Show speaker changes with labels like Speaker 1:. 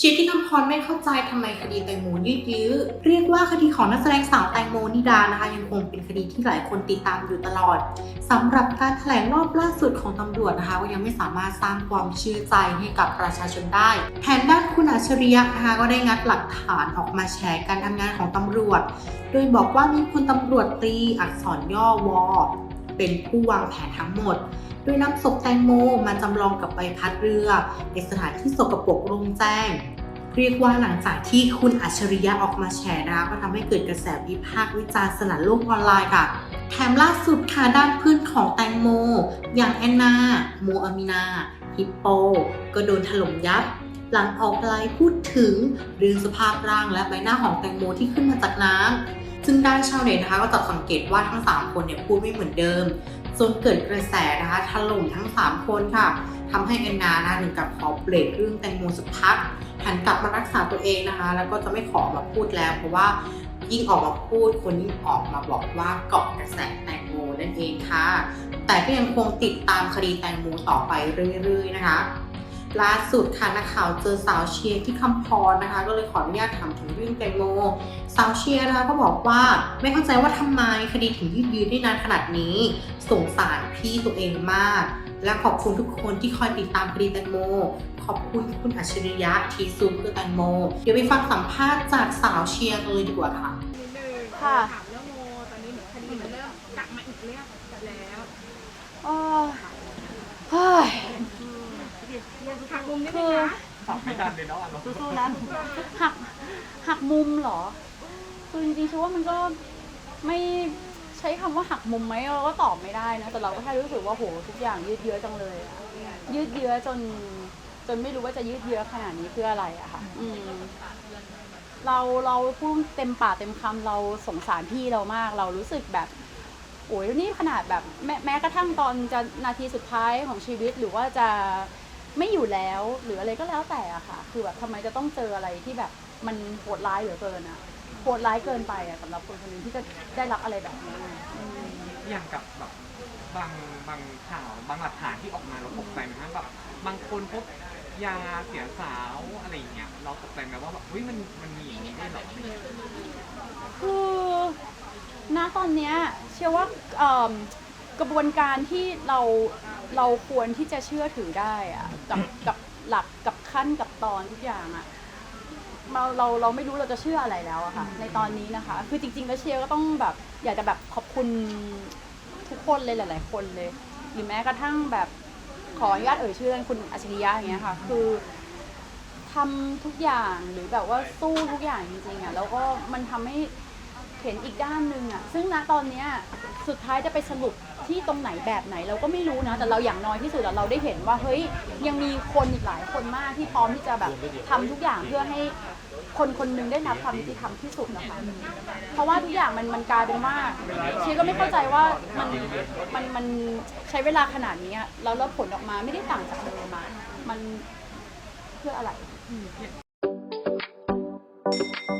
Speaker 1: ชีที่คำพรไม่เข้าใจทำไมคดีแตงโมยืดยื้อ เรียกว่าคดีของนักแสดงสาวแตงโมนิดานะคะ ยังคงเป็นคดีที่หลายคนติดตามอยู่ตลอดสำหรับการแถลงรอบล่าสุดของตำรวจนะคะก็ยังไม่สามารถสร้างความเชื่อใจให้กับประชาชนได้แทนด้านคุณอัจฉริยะนะคะก็ได้งัดหลักฐานออกมาแชร์การทำงานของตำรวจ โดยบอกว่ามีพลตำรวจตรีอักษรย่อวอ เป็นผู้วางแผนทั้งหมด โดยนำศพแตงโมมาจำลองกับใบพัดเรือ ในสถานที่สกปรกโรงแจ้ง เรียกว่าหลังจากที่คุณอัจฉริยะออกมาแฉนะคะก็ทำให้เกิดกระแสวิพากษ์วิจารณ์สนั่นโลกออนไลน์ค่ะแถมล่าสุดค่ะด้านเพื่อนของแตงโม อย่างแอนนา โมอามินาฮิปโป ก็โดนถล่มยับ หลังออกไลน์พูดถึงเรื่องสภาพร่างและใบหน้าของแตงโมที่ขึ้นมาจากน้ำ ซึ่งด้านชาวเน็ตนะคะก็จับสังเกตว่าทั้ง 3 คนเนี่ยพูดไม่เหมือนเดิมจนเกิดกระแสนะคะถล่มทั้ง 3 คนค่ะทำให้แอนนานะคะถึงกับขอเบรกเรื่องแตงโมสักพักหันกลับมารักษาตัวเองนะคะ แล้วก็จะไม่ขอมาพูดแล้ว เพราะว่ายิ่งออกมาพูดคนยิ่งออกมาบอกว่าเกาะกระแสแตงโมนั่นเองค่ะ แต่ก็ยังคงติดตามคดีแตงโมต่อไปเรื่อยๆนะคะ ล่าสุดค่ะนักข่าวเจอสาวเชียร์ที่คำพรนะคะ ก็เลยขออนุญาตถามถึงเรื่องแตงโมสาวเชียร์นะคะก็บอกว่าไม่เข้าใจว่าทำไมคดีถึงยืดยื้อได้นานขนาดนี้ สงสารพี่ตัวเองมาก และขอบคุณทุกคนที่คอยติดตามคดีแตงโม ขอบคุณคุณอัจฉริยะทีซูเพื่อแตงโม เดี๋ยวไปฟังสัมภาษณ์จากสาวเชียร์กันเลยดีกว่าค่ะ
Speaker 2: นิดนึง
Speaker 3: ค่ะ
Speaker 2: ถามเรื่องโมตอนนี้เหมือนคดีมันเริ่มกลับมาอีกเรื่องแล้ว
Speaker 3: โอ้ยเฮ้ย
Speaker 2: หัก มุมนิด
Speaker 3: คื
Speaker 2: นึง
Speaker 3: อ
Speaker 2: นะ
Speaker 4: ไม่ทันเลยเนาะเรา
Speaker 3: สู้ๆนะหักหักมุมเหรอคือจริงๆฉันว่ามันก็ไม่ใช้คำว่าหักมุมไหมเราก็ตอบไม่ได้นะแต่เราก็แค่รู้สึกว่าโหทุกอย่างยืดเยื้อจังเลยอะยืดเยื้อจน จนไม่รู้ว่าจะยืดเยื้อขนาดนี้เพื่ออะไรอะค่ะ อืมเราเราพูดเต็มปากเต็มคำเราสงสารพี่เรามาก เรารู้สึกแบบ โอ้ยนี่ขนาดแบบแม้แม้กระทั่งตอนจะนาทีสุดท้ายของชีวิตหรือว่าจะ ไม่อยู่แล้วหรืออะไรก็แล้วแต่อะค่ะ คือแบบทำไมจะต้องเจออะไรที่แบบมันโหดร้ายเหลือเกินอะโหดร้ายเกินไปอะสำหรับคนคนหนึงที่จะได้รับอะไรแบบนี้อะอืม
Speaker 4: อย่างกับแบบบางบางข่าวบางหลักฐานที่ออกมาเราตกใจไหมครับแบบบางคนพบยาเสียสาวอะไรอย่างเงี้ยเราตกใจไหมว่าแบบเฮ้ยมันมันมีอย่างนี้ได้วยเหรออะไรเงี้ย
Speaker 3: คือณตอนเนี้ยเชื่อว่าเอิ่มกระบวนการที่เรา เราควรที่จะเชื่อถือได้อะกับกับหลักกับขั้นกับตอนทุกอย่างอะเราเราเราไม่รู้เราจะเชื่ออะไรแล้วอะค่ะ ในตอนนี้นะคะ คือจริงๆแล้วเชียร์ก็ต้องแบบอยากจะแบบขอบคุณทุกคนเลยหลาย ๆ คนเลย หรือแม้กระทั่งแบบขออนุญาตเอ่ยชื่อคุณอัจฉริยะอย่างเงี้ยค่ะ คือทำทุกอย่างหรือแบบว่าสู้ทุกอย่างจริงๆอะแล้วก็มันทำให้เห็นอีกด้านหนึ่งอะซึ่งณตอนเนี้ยสุดท้ายจะไปสรุป ที่ตรงไหนแบบไหนเราก็ไม่รู้นะ แต่เราอย่างน้อยที่สุดอะเราได้เห็นว่าเฮ้ยยังมีคนอีกหลายคนมากที่พร้อมที่จะแบบทำทุกอย่างเพื่อให้คนคนหนึงได้รับความยุติธรรมที่สุดนะคะ เพราะว่าทุกอย่างมันมันกลายเป็นว่าชีก็ไม่เข้าใจว่ามันมันมันใช้เวลาขนาดนี้อะแล้วแล้วผลออกมาไม่ได้ต่างจากเดิมอะมันเพื่ออะไร
Speaker 4: เ